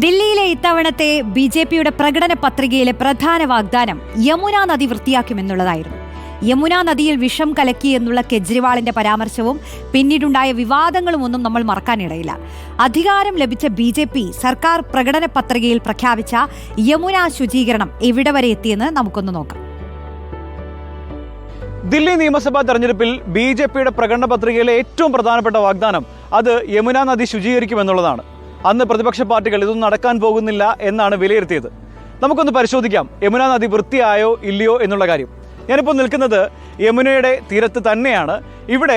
ദില്ലിയിലെ ഇത്തവണത്തെ B J പിയുടെ പ്രകടന പത്രികയിലെ പ്രധാന വാഗ്ദാനം യമുന നദി വൃത്തിയാക്കുമെന്നുള്ളതായിരുന്നു. യമുന നദിയിൽ വിഷം കലക്കി എന്നുള്ള കെജ്രിവാളിന്റെ പരാമർശവും പിന്നീടുണ്ടായ വിവാദങ്ങളും ഒന്നും നമ്മൾ മറക്കാനിടയില്ല. അധികാരം ലഭിച്ച ബി ജെ പി സർക്കാർ പ്രകടന പത്രികയിൽ പ്രഖ്യാപിച്ച യമുന ശുചീകരണം എവിടെ വരെ എത്തിയെന്ന് നമുക്കൊന്ന് നോക്കാം. ദില്ലി നിയമസഭാ തെരഞ്ഞെടുപ്പിൽ ബി ജെ പിയുടെ പ്രകടന പത്രികയിലെ ഏറ്റവും പ്രധാനപ്പെട്ട വാഗ്ദാനം അത് യമുന നദി ശുചീകരിക്കുമെന്നുള്ളതാണ്. അന്ന് പ്രതിപക്ഷ പാർട്ടികൾ ഇതൊന്നും നടക്കാൻ പോകുന്നില്ല എന്നാണ് വിലയിരുത്തിയത്. നമുക്കൊന്ന് പരിശോധിക്കാം യമുന നദി വൃത്തിയായോ ഇല്ലയോ എന്നുള്ള കാര്യം. ഞാനിപ്പോൾ നിൽക്കുന്നത് യമുനയുടെ തീരത്ത് തന്നെയാണ്. ഇവിടെ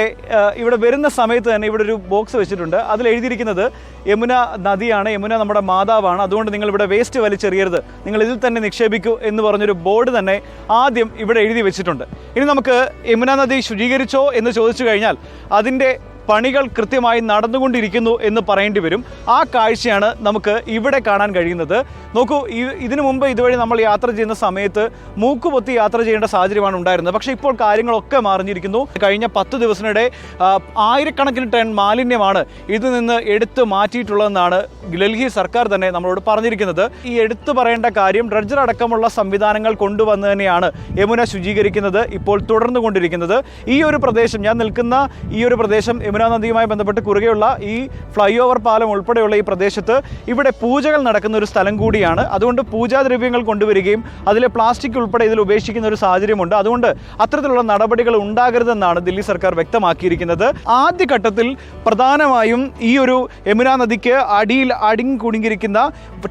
ഇവിടെ വരുന്ന സമയത്ത് തന്നെ ഇവിടെ ഒരു ബോക്സ് വെച്ചിട്ടുണ്ട്. അതിൽ എഴുതിയിരിക്കുന്നത് യമുന നദിയാണ് യമുന നമ്മുടെ മാതാവാണ്. അതുകൊണ്ട് നിങ്ങൾ ഇവിടെ വേസ്റ്റ് വലിച്ചെറിയരുത്. നിങ്ങൾ ഇതിൽ തന്നെ നിക്ഷേപിക്കൂ എന്ന് പറഞ്ഞൊരു ബോർഡ് തന്നെ ആദ്യം ഇവിടെ എഴുതി വെച്ചിട്ടുണ്ട്. ഇനി നമുക്ക് യമുന നദി ശുചീകരിച്ചോ എന്ന് ചോദിച്ചു കഴിഞ്ഞാൽ അതിന്റെ പണികൾ കൃത്യമായി നടന്നുകൊണ്ടിരിക്കുന്നു എന്ന് പറയേണ്ടി വരും. ആ കാഴ്ചയാണ് നമുക്ക് ഇവിടെ കാണാൻ കഴിയുന്നത്. നോക്കൂ ഇതിനു മുമ്പ് ഇതുവഴി നമ്മൾ യാത്ര ചെയ്യുന്ന സമയത്ത് മൂക്കുപൊത്തി യാത്ര ചെയ്യേണ്ട സാഹചര്യമാണ് ഉണ്ടായിരുന്നത്. പക്ഷേ ഇപ്പോൾ കാര്യങ്ങളൊക്കെ മാറിഞ്ഞിരിക്കുന്നു. കഴിഞ്ഞ പത്ത് ദിവസത്തിനിടെ ആയിരക്കണക്കിന് ടൺ മാലിന്യമാണ് ഇതിൽ നിന്ന് എടുത്തു മാറ്റിയിട്ടുള്ളതെന്നാണ് ഡൽഹി സർക്കാർ തന്നെ നമ്മളോട് പറഞ്ഞിരിക്കുന്നത്. ഈ എടുത്തു പറയേണ്ട കാര്യം ഡ്രഡ്ജർ അടക്കമുള്ള സംവിധാനങ്ങൾ കൊണ്ടുവന്ന് തന്നെയാണ് യമുന ശുചീകരിക്കുന്നത് ഇപ്പോൾ തുടർന്നുകൊണ്ടിരിക്കുന്നത്. ഈ ഒരു പ്രദേശം ഞാൻ നിൽക്കുന്ന ഈ ഒരു പ്രദേശം യമുന നദിയുമായി ബന്ധപ്പെട്ട് കുറുകെയുള്ള ഈ ഫ്ലൈ ഓവർ പാലം ഉൾപ്പെടെയുള്ള ഈ പ്രദേശത്ത് ഇവിടെ പൂജകൾ നടക്കുന്ന ഒരു സ്ഥലം കൂടിയാണ്. അതുകൊണ്ട് പൂജാദ്രവ്യങ്ങൾ കൊണ്ടുവരികയും അതിലെ പ്ലാസ്റ്റിക് ഉൾപ്പെടെ ഇതിൽ ഉപേക്ഷിക്കുന്ന ഒരു സാഹചര്യമുണ്ട്. അതുകൊണ്ട് അത്തരത്തിലുള്ള നടപടികൾ ഉണ്ടാകരുതെന്നാണ് ദില്ലി സർക്കാർ വ്യക്തമാക്കിയിരിക്കുന്നത്. ആദ്യഘട്ടത്തിൽ പ്രധാനമായും ഈ ഒരു യമുന നദിക്ക് അടിയിൽ അടിങ്ങി കുടുങ്ങിയിരിക്കുന്ന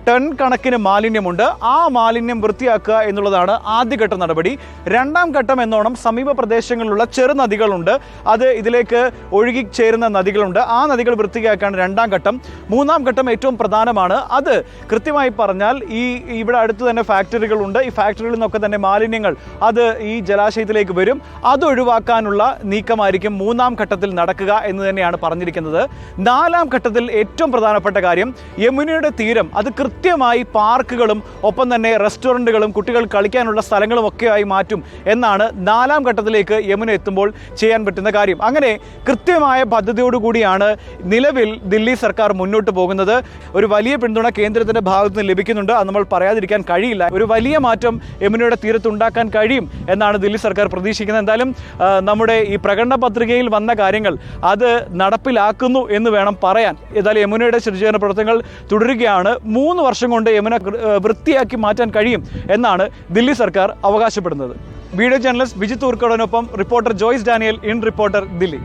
ടൺ കണക്കിന് മാലിന്യമുണ്ട്. ആ മാലിന്യം വൃത്തിയാക്കുക എന്നുള്ളതാണ് ആദ്യഘട്ട നടപടി. രണ്ടാം ഘട്ടം എന്നോണം സമീപ പ്രദേശങ്ങളിലുള്ള ചെറുനദികളുണ്ട്. അത് ഇതിലേക്ക് ഒഴുകി ചേരുന്ന നദികളുണ്ട്. ആ നദികൾ വൃത്തിയാക്കാണ് രണ്ടാം ഘട്ടം. മൂന്നാം ഘട്ടം ഏറ്റവും പ്രധാനമാണ്. അത് കൃത്യമായി പറഞ്ഞാൽ ഈ ഇവിടെ അടുത്ത് തന്നെ ഫാക്ടറികളുണ്ട്. ഈ ഫാക്ടറികളിൽ നിന്നൊക്കെ തന്നെ മാലിന്യങ്ങൾ അത് ഈ ജലാശയത്തിലേക്ക് വരും. അത് ഒഴിവാക്കാനുള്ള നീക്കമായിരിക്കും മൂന്നാം ഘട്ടത്തിൽ നടക്കുക എന്ന് തന്നെയാണ് പറഞ്ഞിരിക്കുന്നത്. നാലാം ഘട്ടത്തിൽ ഏറ്റവും പ്രധാനപ്പെട്ട കാര്യം യമുനയുടെ തീരം. അത് കൃത്യമായി പാർക്കുകളും ഒപ്പം തന്നെ റെസ്റ്റോറന്റുകളും കുട്ടികൾ കളിക്കാനുള്ള സ്ഥലങ്ങളും ഒക്കെയായി മാറ്റും എന്നാണ് നാലാം ഘട്ടത്തിലേക്ക് യമുന എത്തുമ്പോൾ ചെയ്യാൻ പറ്റുന്ന കാര്യം. അങ്ങനെ കൃത്യമായ പദ്ധതിയോടുകൂടിയാണ് നിലവിൽ ദില്ലി സർക്കാർ മുന്നോട്ട് പോകുന്നത്. ഒരു വലിയ പിന്തുണ കേന്ദ്രത്തിന്റെ ഭാഗത്ത് നിന്ന് ലഭിക്കുന്നുണ്ട്. അത് നമ്മൾ പറയാതിരിക്കാൻ കഴിയില്ല. ഒരു വലിയ മാറ്റം യമുനയുടെ തീരത്ത് ഉണ്ടാക്കാൻ കഴിയും എന്നാണ് ദില്ലി സർക്കാർ പ്രതീക്ഷിക്കുന്നത്. എന്തായാലും നമ്മുടെ ഈ പ്രകടന പത്രികയിൽ വന്ന കാര്യങ്ങൾ അത് നടപ്പിലാക്കുന്നു എന്ന് വേണം പറയാൻ. ഏതായാലും യമുനയുടെ ശുചീകരണ പ്രവർത്തനങ്ങൾ തുടരുകയാണ്. മൂന്ന് വർഷം കൊണ്ട് യമുന വൃത്തിയാക്കി മാറ്റാൻ കഴിയും എന്നാണ് ദില്ലി സർക്കാർ അവകാശപ്പെടുന്നത്. Video journalist Vijith ഊർക്കോടനൊപ്പം reporter Joyce Daniel in reporter Delhi.